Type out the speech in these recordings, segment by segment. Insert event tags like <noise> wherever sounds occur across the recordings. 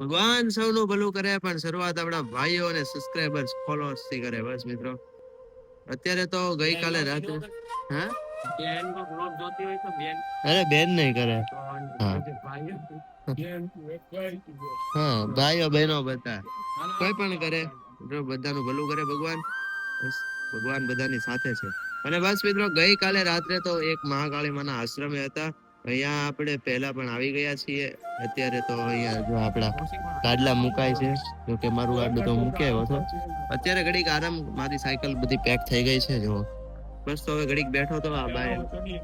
ભગવાન સૌનું ભલું કરે પણ શરૂઆત આપણા ભાઈઓ અને સબસ્ક્રાઇબર્સ ફોલોઅર્સથી કરે. બસ મિત્રો. અત્યારે તો ગઈકાલે રાત્રે હા? બેન અરે બેન નહીં કરે. હા. ભાઈઓ બહેનો બધા. કોઈ પણ કરે બધાનું ભલું કરે ભગવાન. ભગવાન બધાની સાથે છે. અને બસ મિત્રો ગઈકાલે રાત્રે તો એક મહાકાળી માના આશ્રમે હતા. અહીંયા આપણે પહેલા પણ આવી ગયા છીએ. અત્યારે તો અહીંયા જો આપણા ગાડલા મુકાય છે. જો કે મારું ગાડલું તો મૂક્યો હતો અત્યારે ઘડીક આરામ મારી સાયકલ બધી પેક થઈ ગઈ છે જો બસ તો હવે ઘડીક બેઠો તો આ બાય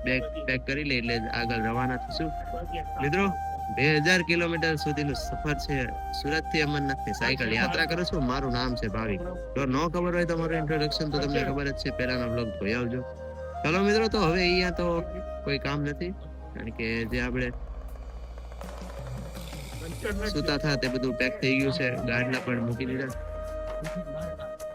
બેગ પેક કરી લે એટલે આગળ રવાના થશું. મિત્રો, બે હજાર કિલોમીટર સુધીનું સફર છે સુરતથી અમરનાથની સાયકલ. યાત્રા કરું છું, મારું નામ છે ભાવિક. જો ન ખબર હોય તો મારું ઇન્ટ્રોડક્શન તો તમને ખબર જ છે. પહેલાનો બ્લોગ જોઈ આવજો. ચલો મિત્રો, તો હવે અહીંયા તો કોઈ કામ નથી. કારણ કે જે આપણે સુતા થા તે બધું પેક થઈ ગયું છે. ગાડલા પણ મૂકી દીધા.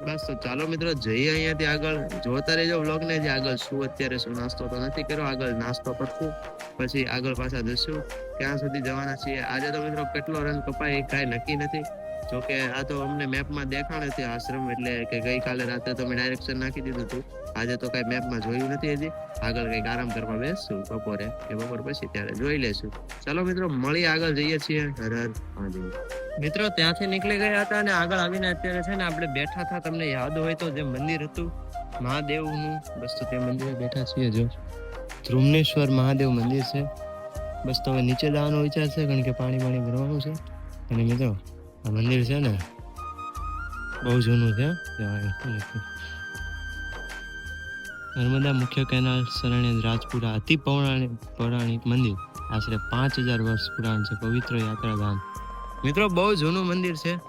બસ તો ચાલો મિત્રો જઈએ અહીંયાથી આગળ. જોતા રહેજો વ્લોગ ને જે આગળ શું અત્યારે શું નાસ્તો તો નથી કર્યો. આગળ નાસ્તો કરશું. પછી આગળ પાછા જશું. ક્યાં સુધી જવાના છીએ. આજે તો મિત્રો કેટલો રન કપાય એ કાંઈ નક્કી નથી. જોકે આ તો અમને મેપમાં દેખાણ છે આશ્રમ એટલે કે ગઈકાલે રાતે તો મેં ડાયરેક્શન નાખી દીધું હતું. આજે તો કઈ મેપમાં જોયું નથી હજી. આગળ કંઈક આરામ કરવા બેસશું બપોરે. કે બપોર પછી ત્યારે જોઈ લેશું ચાલો મિત્રો, મળી આગળ જઈએ છીએ. હર હર મિત્રો, ત્યાંથી નીકળી ગયા હતા અને આગળ આવીને અત્યારે છે ને આપણે બેઠા હતા. તમને યાદ હોય તો જે મંદિર હતું, મહાદેવનું, બસ તો તે મંદિરે બેઠા છીએ જો. ધ્રુમનેશ્વર મહાદેવ મંદિર છે. બસ તો હવે નીચે જવાનો વિચાર છે, કારણ કે પાણી પાણી ભરવાનું છે. અને મિત્રો મંદિર છે ને, બહુ જૂનું છે? નર્મદા મુખ્ય કેનાલ શરણે રાજપુરા અતિ પૌરાણિક પૌરાણિક મંદિર. આશરે પાંચ હજાર વર્ષ પુરાણ છે, પવિત્ર યાત્રાધામ. મિત્રો, બહુ જૂનું મંદિર છે.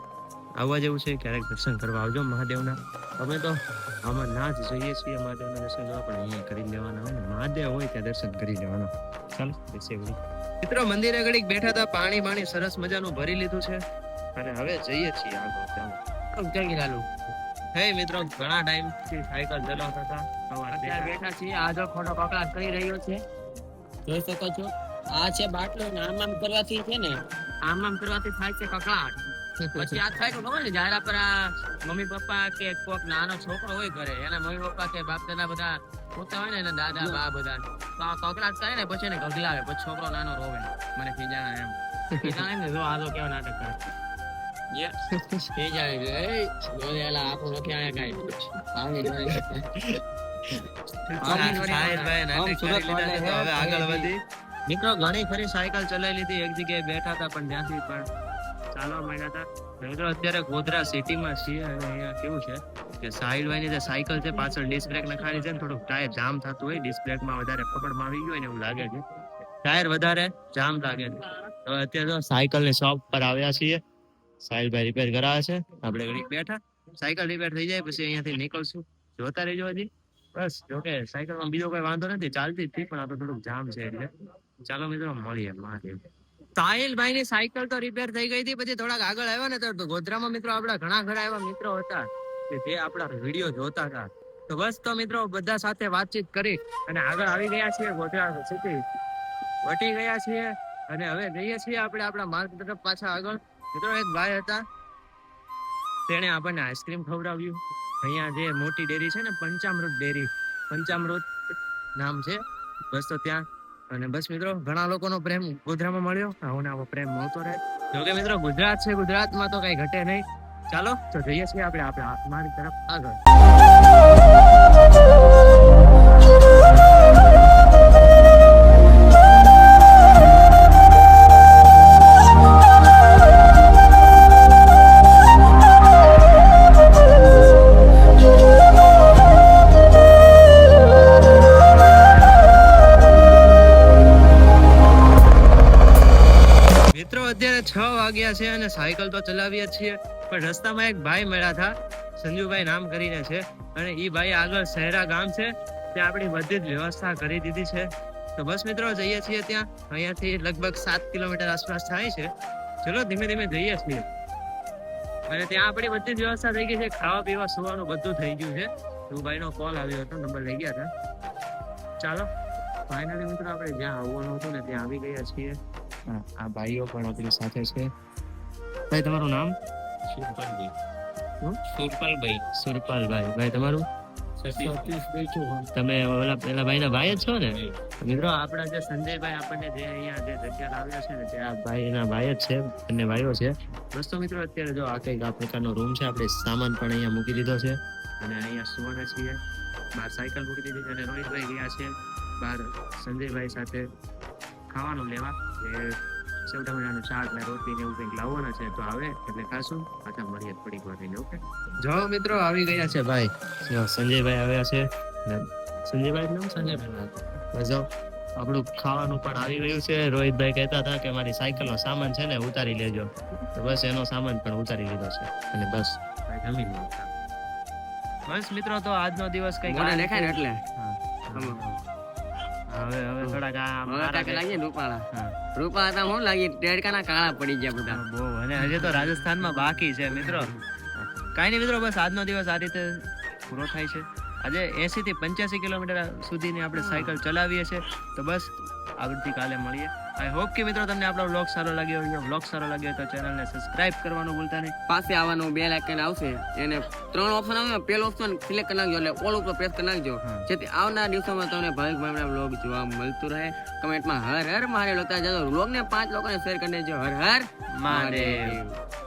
આવવા જેવું છે, ક્યારેક દર્શન કરવા આવજો મહાદેવના. અમે તો આમાં ના જ જઈએ છીએ, મહાદેવના દર્શન કરવા, પણ અહીંયા કરી લેવાના હોય ને મહાદેવ હોય ત્યાં દર્શન કરી લેવાના ચાલો મિત્રો, મંદિરે ઘડીક બેઠા હતા પાણી પાણી સરસ મજાનું ભરી લીધું છે. અને હવે જઈએ છીએ આગળ ચાલો. જય લાલુ હે મિત્રો ઘણા ટાઈમથી સાયકલ ચલાવતા હતા. અત્યારે બેઠા. છીએ. આ જો ખોટો કકડાટ કરી રહ્યો છે. જોઈ શકો છો. આ છે બાટલો ને આમ આમ કરવાથી છે ને આમ આમ કરવાથી થાય છે કકડાટ. પછી આ થાય તો ખબર ને જાયરા પર મમ્મી પપ્પા કે કોક નાનો છોકરો હોય ઘરે એના મમ્મી પપ્પા કે બાપ દાદા બધા પોતા હોય ને એના દાદા બા બધા. તો આ કકડાટ કરે ને પછી એને ગગલાવે પછી છોકરો નાનો રોવે. મને ખીજાણા એમ. <laughs> ખીજાણે ને જો આ તો કેવો નાટક કરે. એ આપણું કાંઈ આગળ વધી મિત્રો ઘણી ફરી સાયકલ ચલાવી લીધી એક જગ્યાએ બેઠા હતા પણ ત્યાંથી પણ ચાલવા માંડ્યા હતા મિત્રો અત્યારે ગોધરા સિટીમાં છીએ અને અહીંયા કેવું છે કે સાઈડ વાયની જે સાયકલ છે પાછળ ડિસ્ક બ્રેક નખાડી છે ને થોડુંક ટાયર જામ થતું હોય ડિસ્ક બ્રેકમાં વધારે પકડમાં આવી ગયું હોય ને એવું લાગે છે. ટાયર વધારે જામ લાગે છે. તો અત્યારે તો સાયકલની શોપ પર આવ્યા છીએ. સાહિલભાઈ રિપેર કરાવે છે. આપણે ઘડીક બેઠા. સાયકલ રિપેર થઈ જાય, પછી અહીંયાથી નીકળશું. જોતા રહેજો હજી. બસ, જોકે સાયકલમાં બીજો કોઈ વાંધો નથી, ચાલતી જ પણ આ તો થોડુંક જામ છે એટલે. ચાલો મિત્રો, મળીએ, મહાદેવ. સાહિલભાઈ ની સાયકલ તો રિપેર થઈ ગઈ હતી, પછી થોડાક આગળ આવ્યા ને, તો ગોધરામાં મિત્રો આપણા ઘણા ઘણા એવા મિત્રો હતા કે જે આપણા વીડિયો જોતા હતા. તો બસ તો મિત્રો, બધા સાથે વાતચીત કરી અને આગળ આવી ગયા છીએ ગોધરા સિટી વટી ગયા છીએ અને હવે જઈએ છીએ આપણે આપણા માર્ગ તરફ પાછા આગળ. મિત્રો, એક ભાઈ હતા. તેણે આપણને આઈસ્ક્રીમ ખવડાવ્યું. અહીંયા જે મોટી ડેરી છે ને, પંચામૃત ડેરી. પંચામૃત નામ છે. બસ તો ત્યાં. અને બસ મિત્રો, ઘણા લોકોનો પ્રેમ ગોધરામાં મળ્યો. આવો આવો પ્રેમ મળતો રહે. જોકે મિત્રો, ગુજરાત છે, ગુજરાતમાં તો કઈ ઘટે નહીં. ચાલો, તો જઈએ છીએ આપણે આપણે મારી તરફ આગળ. છ વાગ્યા છે અને સાયકલ તો ચલાવીએ છીએ, પણ રસ્તામાં એક ભાઈ મળ્યા હતા, સંજુભાઈ નામ કરીને છે, અને એ ભાઈ આગળ શહેરા ગામ છે, ત્યાં આપણી બધી જ વ્યવસ્થા કરી દીધી છે. તો બસ મિત્રો, જઈએ છીએ ત્યાં, અહીંયાથી લગભગ સાત કિલોમીટર આસપાસ થાય છે. ચલો, ધીમે ધીમે જઈએ છીએ. અને ત્યાં આપણી બધી જ વ્યવસ્થા થઈ ગઈ છે, ખાવા પીવા, સુવાનું બધું થઈ ગયું છે. ધ્રુવભાઈ ભાઈનો કોલ આવ્યો હતો, નંબર લઈ ગયા હતા. ચાલો ફાઇનલી મિત્રો, આપણે જ્યાં આવવાનું હતું ને, ત્યાં આવી ગયા છીએ. આ ભાઈઓ પણ આપણી સાથે છે. ભાઈ તમારું નામ? સુરપાલભાઈ? સુરપાલભાઈ. સુરપાલભાઈ. ભાઈ તમારું? તમે ઓલા પેલા ભાઈના ભાઈ જ છો ને? મિત્રો આપણા જે સંજયભાઈ આપણને જે અહીંયા જે જગ્યા લાવ્યા છે ને તે આ ભાઈના ભાઈ જ છે. બંને ભાઈઓ છે. દોસ્તો મિત્રો અત્યારે જો આ કંઈક આ પ્રકારનો રૂમ છે આપણે સામાન પણ અહીંયા મૂકી દીધો છે. અને અહીંયા સુવાના છીએ. બહાર સાયકલ મૂકી દીધી છે અને રોહિતભાઈ ગયા છે. બહાર સંજયભાઈ સાથે ખાવાનું લેવા. એ સેવ ટમેટાનું શાક ને રોટલી ને એવું કંઈક લાવવાના છે તો આવે એટલે ખાશું. પાછા મળીએ થોડીક વાર થઈને ઓકે? જો મિત્રો આવી ગયા છે ભાઈ. સંજયભાઈ આવ્યા છે. સંજયભાઈ નામ? સંજયભાઈ જો આપણું ખાવાનું પણ આવી ગયું છે. રોહિતભાઈ કહેતા હતા કે મારી સાયકલનો સામાન છે ને ઉતારી લેજો. તો બસ એનો સામાન પણ ઉતારી લીધો છે. અને બસ. જમી બસ મિત્રો તો આજનો દિવસ કઈ દેખાય ને એટલે. હવે હવે થોડાક આ ને રૂપાળા રૂપાળા તો હું લાગી ટેડકાના કાળા પડી ગયા બધા. બહુ. અને હજી તો રાજસ્થાનમાં બાકી છે મિત્રો. કાંઈ નહીં મિત્રો બસ આજનો દિવસ આ રીતે પૂરો થાય છે. આજે એસી થી પંચ્યાસી કિલોમીટર સુધીની આપણે સાયકલ ચલાવીએ છીએ. તો બસ આવતીકાલે મળીએ. આઈ હોપ કે મિત્રો તમને આપણો વ્લોગ સારો લાગ્યો હોય. વ્લોગ સારો લાગ્યો તો ચેનલને સબસ્ક્રાઇબ કરવાનું ભૂલતા નહીં. પાસે આવવાનું બે લાઇકન આવશે. એને ત્રણ ઓપ્શન આવે પેલો ઓપ્શન સિલેક્ટ કરી નાખજો એટલે ઓલ ઉપર પ્રેસ કરી નાખજો. જેથી આવનાર દિવસોમાં તમને ભાવિક ભાઈના વ્લોગ જોવા મળતું રહે. કમેન્ટમાં હર હર મહાદેવ લખતા જજો. વ્લોગને પાંચ લોકોને શેર કરી દેજો. હર હર મારે મહાદેવ.